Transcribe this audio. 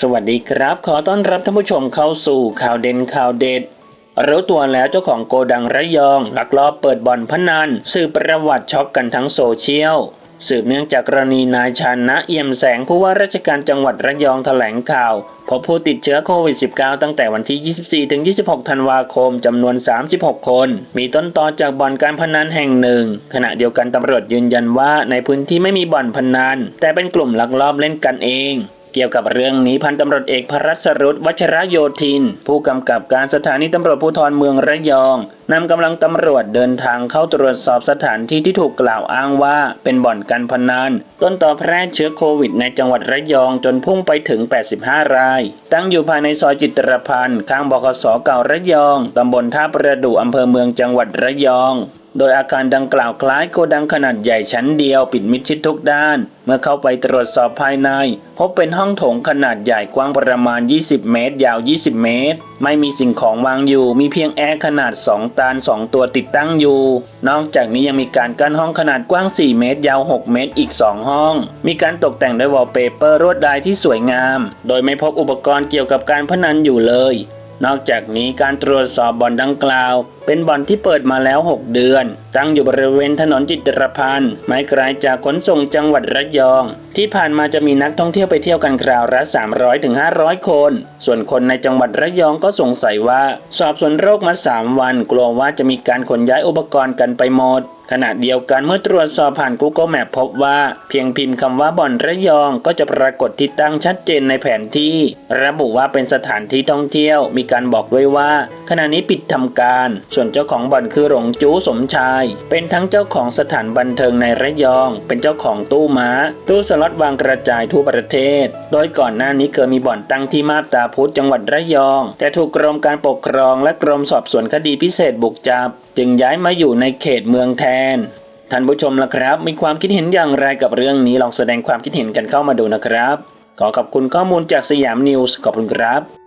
สวัสดีครับ ขอต้อนรับท่านผู้ชมเข้าสู่ข่าวเด่นข่าวเด็ดรู้ตัวแล้วเจ้าของโกดังระยองลักลอบเปิดบ่อนพนันสืบประวัติช็อกกันทั้งโซเชียล สืบเนื่องจากกรณีนายชานะเอี่ยมแสงผู้ว่าราชการจังหวัดระยองแถลงข่าว พบผู้ติดเชื้อโควิด -19 ตั้งแต่วันที่ 24ถึง26 ธันวาคมจำนวน 36 คน มีต้นตอจากบ่อนการพนันแห่งหนึ่ง ขณะเดียวกันตำรวจยืนยันว่าในพื้นที่ไม่มีบ่อนพนันแต่เป็นกลุ่มลักลอบเล่นกันเอง เกี่ยวกับเรื่องนี้พันตำรวจเอกพรัสรุตวัชรโยธิน ผู้กำกับการสถานีตำรวจภูธรเมืองระยองนำกำลังตำรวจเดินทางเข้าตรวจสอบสถานที่ที่ถูกกล่าวอ้างว่าเป็นบ่อนการพนันต้นต่อแพร่เชื้อโควิดในจังหวัดระยองจนพุ่งไปถึง 85 ราย ตั้งอยู่ภายในซอยจิตรพันธ์ข้างบขสเก่าระยองตำบลท่าประดู่อำเภอเมืองจังหวัดระยอง โดยอาคารดังกล่าวคล้ายโกดังขนาดใหญ่ชั้นเดียวปิดมิดชิดทุกด้าน เมื่อเข้าไปตรวจสอบภายใน พบเป็นห้องโถงขนาดใหญ่กว้างประมาณ 20 เมตร ยาว 20 เมตร ไม่มีสิ่งของวางอยู่ มีเพียงแอร์ขนาด 2 ตาน 2 ตัวติดตั้งอยู่ นอกจากนี้ยังมีการกั้นห้องขนาดกว้าง 4 เมตร ยาว 6 เมตรอีก 2 ห้อง มีการตกแต่งด้วยวอลเปเปอร์ลวดลายที่สวยงาม โดยไม่พบอุปกรณ์เกี่ยวกับการพนันอยู่เลย นอกจากนี้การตรวจสอบบ่อนดังกล่าว เป็นบ่อนที่เปิดมาแล้ว 6 เดือน ตั้งอยู่บริเวณถนนจิตรพันธ์ไม่ไกลจากขนส่งจังหวัดระยอง ที่ผ่านมาจะมีนักท่องเที่ยวไปเที่ยวกันคราวละ300ถึง500 คน ส่วนคนในจังหวัดระยองก็สงสัยว่า สอบสวนโรคมา 3 วัน กลัวว่าจะมีการขนย้ายอุปกรณ์กันไปหมดขณะเดียวกันเมื่อตรวจสอบผ่าน Google Map พบว่าเพียงพิมพ์คำว่าบ่อนระยองก็จะปรากฏที่ตั้งชัดเจนในแผนที่ ระบุว่าเป็นสถานที่ท่องเที่ยว มีการบอกด้วยว่า ขณะนี้ปิดทำการส่วนเจ้าของบ่อนคือหลงจู้สมชาย เป็นทั้งเจ้าของสถานบันเทิงในระยอง เป็นเจ้าของตู้ม้า ตู้สล็อตวางกระจายทั่วประเทศ โดยก่อนหน้านี้เคยมีบ่อนตั้งที่มาบตาพุธจังหวัดระยอง แต่ถูกกรมการปกครองและกรมสอบสวนคดีพิเศษบุกจับ จึงย้ายมาอยู่ในเขตเมืองแทนท่านผู้ชมล่ะครับ มีความคิดเห็นอย่างไรกับเรื่องนี้ลองแสดงความคิดเห็นกันเข้ามาดูนะครับ ขอขอบคุณข้อมูลจากสยามนิวส์ขอบคุณครับ